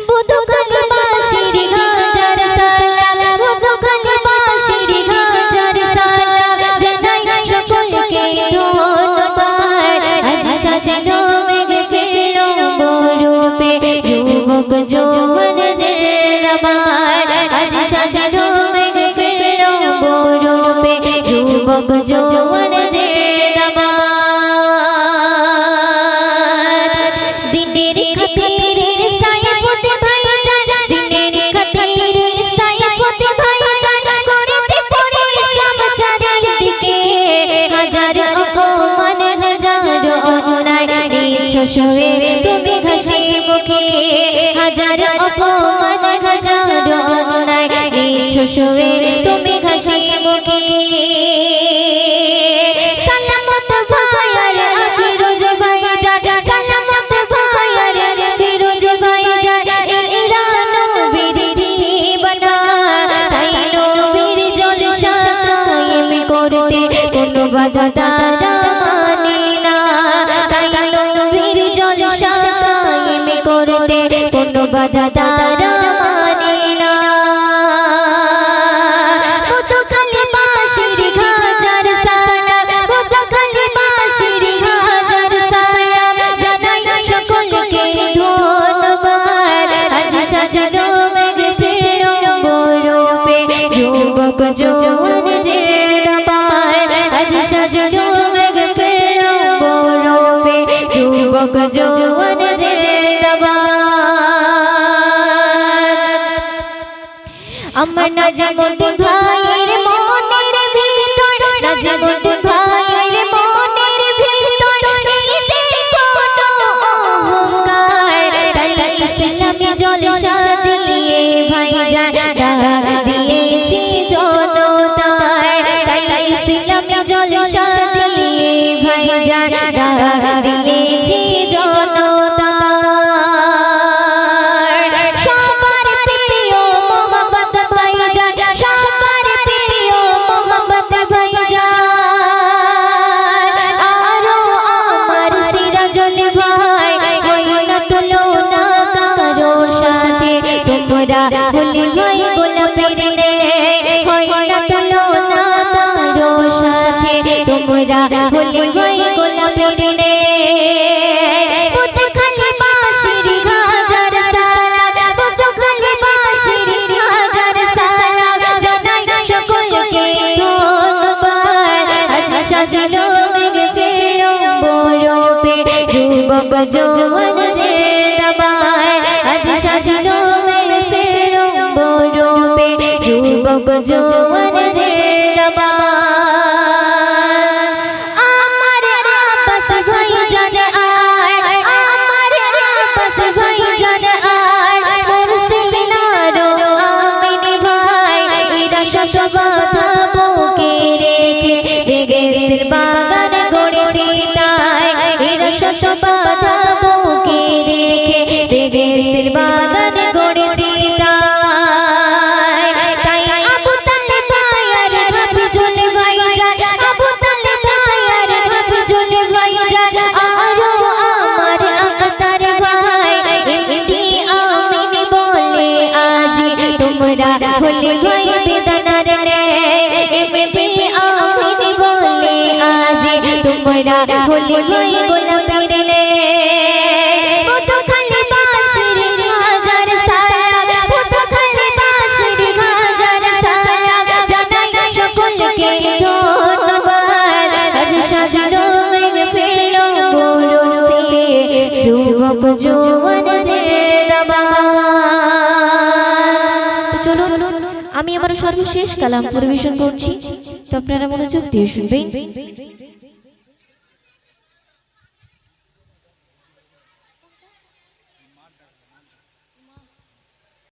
বুধু খালি বাঁশির হাজার সালাম বুধু খালি বাঁশির হাজার সালাম জানাই সকলকে ধন্যবাদ মেঘ ফেলো বরূপে যুবক যৌবন জিন্দাবাদ মেঘ যৌবন নিচ্ছ তুমি ঘাসি মুখে হাজার অপমান হাজার অন্যায় নিচ্ছ সবে, তুমি ঘাসি মুখে। সালামত ভাইয়ার ফিরোজ ভাইজান, সালামত ভাইয়ার ফিরোজ ভাইজান এরা নবীর দিবানা, তাই নবীর জলসা কায়েম করতে কোনো বাধা বাধা তারা মানে না। খালি বাঁশির হাজার সালাম বুধু খালি বাঁশির হাজার সালাম জানাই সকলকে ধন্যবাদ আজ সাজানো মেঘ ফেরো বরূপে যুবক যৌবন জিন্দাবাদ আজ সাজানো মেঘ ফেরো বরূপে যুবক যৌবন নাজিমুদ্দিন ভাইয়ের মনের ভিতর নাজিমুদ্দিন ভাইয়ের মনের ভিতর নিজে কোনো অহংকার, তাই ইসলামী জলসা দিয়ে ভাইজান ডাক দিয়েছি জনতার। তাই ইসলামী জলসা দিয়ে ভাইজান ডাক তোমরা হলি ভাই গোলাপের নে হই না তুলনা কারও সাথে। তোমরা হলি ভাই গোলাপের নে সালাম বুদ্ধ খালি বাঁশির হাজার সালাম, জানাই সকলকে ধন্যবাদ। আজ সাজানো যুবক যৌবন গোলাপের রে আমি আমার সর্বশেষ কালাম পরিবেশন করছি। তো আপনারা মনোযোগ দিয়ে শুনবেন।